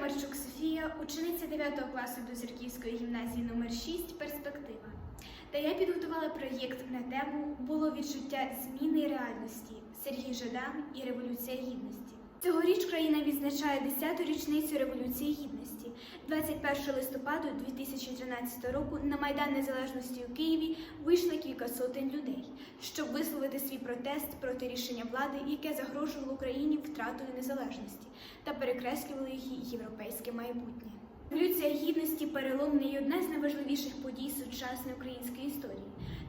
Марчук Софія, учениця 9 класу Дозірківської гімназії номер 6 Перспектива. Та я підготувала проєкт на тему Було відчуття зміни реальності Сергій Жадан і Революція Гідності. Цьогоріч країна відзначає 10-ту річницю Революції Гідності. 21 листопаду 2013 року на Майдан Незалежності у Києві вийшло кілька сотень людей, щоб висловити свій протест проти рішення влади, яке загрожувало Україні втратою незалежності та перекреслювало її європейське майбутнє. Революція гідності переломна і одна з найважливіших подій сучасної української історії.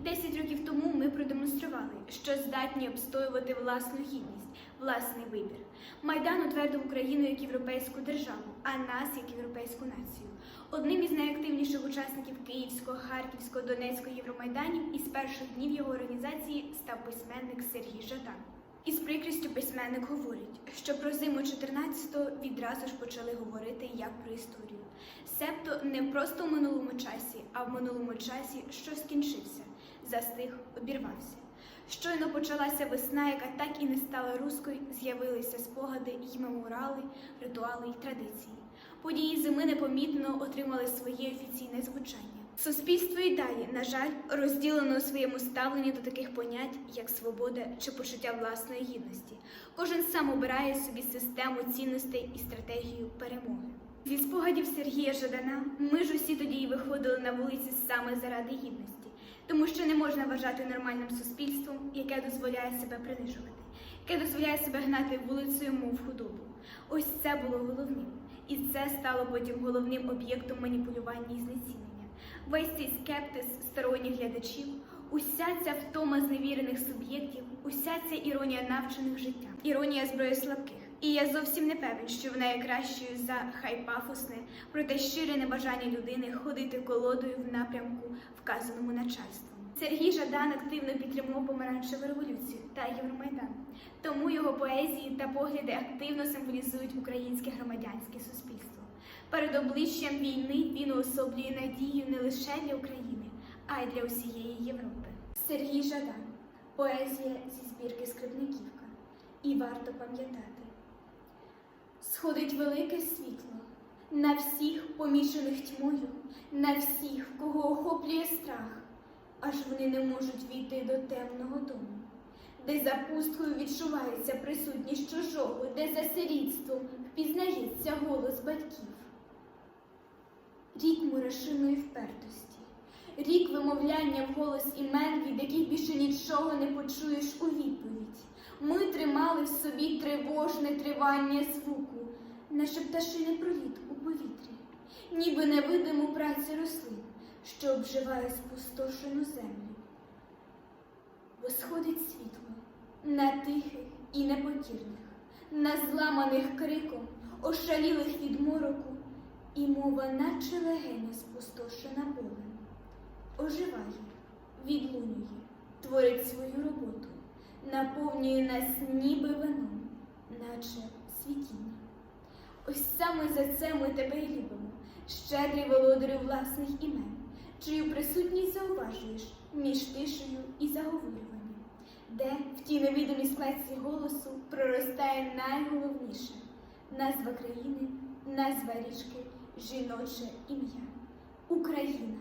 Десять років тому ми продемонстрували, що здатні обстоювати власну гідність, власний вибір. Майдан утвердив Україну як європейську державу, а нас як європейську націю. Одним із найактивніших учасників Київського, Харківського, Донецького Євромайданів із перших днів його організації став письменник Сергій Жадан. Із прикрістю письменник говорить, що про зиму 14-го відразу ж почали говорити як про історію. Себто не просто в минулому часі, а в минулому часі, що скінчився, застиг, обірвався. Щойно почалася весна, яка так і не стала руською, з'явилися спогади й меморали, ритуали й традиції. Події зими непомітно отримали своє офіційне звучання. Суспільство і далі, на жаль, розділено у своєму ставленні до таких понять, як свобода чи почуття власної гідності. Кожен сам обирає собі систему цінностей і стратегію перемоги. Зі спогадів Сергія Жадана ми ж усі тоді й виходили на вулиці саме заради гідності, тому що не можна вважати нормальним суспільством, яке дозволяє себе принижувати, яке дозволяє себе гнати вулицею, мов худобу. Ось це було головним, і це стало потім головним об'єктом маніпулювання і знецінення. Весь цей скептиз сторонніх глядачів, уся ця втома зневірених суб'єктів, уся ця іронія навчених життям, іронія зброї слабких. І я зовсім не певен, що вона є кращою за хай пафосне, проте щире небажання людини ходити колодою в напрямку, вказаному начальством. Сергій Жадан активно підтримував помаранчеву революцію та Євромайдан. Тому його поезії та погляди активно символізують українське громадянське суспільство. Перед обличчям війни він уособлює надію не лише для України, а й для усієї Європи. Сергій Жадан, поезія зі збірки Скрипниківка. І варто пам'ятати. Сходить велике світло на всіх, помічених тьмою, на всіх, кого охоплює страх, аж вони не можуть війти до темного дому, де за пусткою відчувається присутність чужого, де за сирітством впізнається голос батьків. Рік мурашиної впертості, рік вимовляння вголос імен, від яких більше нічого не почуєш у відповідь. Ми тримали в собі тривожне тривання звуку, наче пташиний проліт у повітрі, ніби невидиму працю рослин, що обживає спустошену землю. Бо сходить світло на тихих і непокірних, на зламаних криком, ошалілих від мороку, і мова, наче легеня спустошена болем, оживає, відлунює, творить свою роботу наповнює нас ніби вином, наче світіння. Ось саме за це ми тебе й любимо, щедрий володарю власних імен, чию присутність зауважуєш між тишею і заговорюванням, де в тій невідомій складці голосу проростає найголовніше назва країни, назва річки, жіноче ім'я Україна.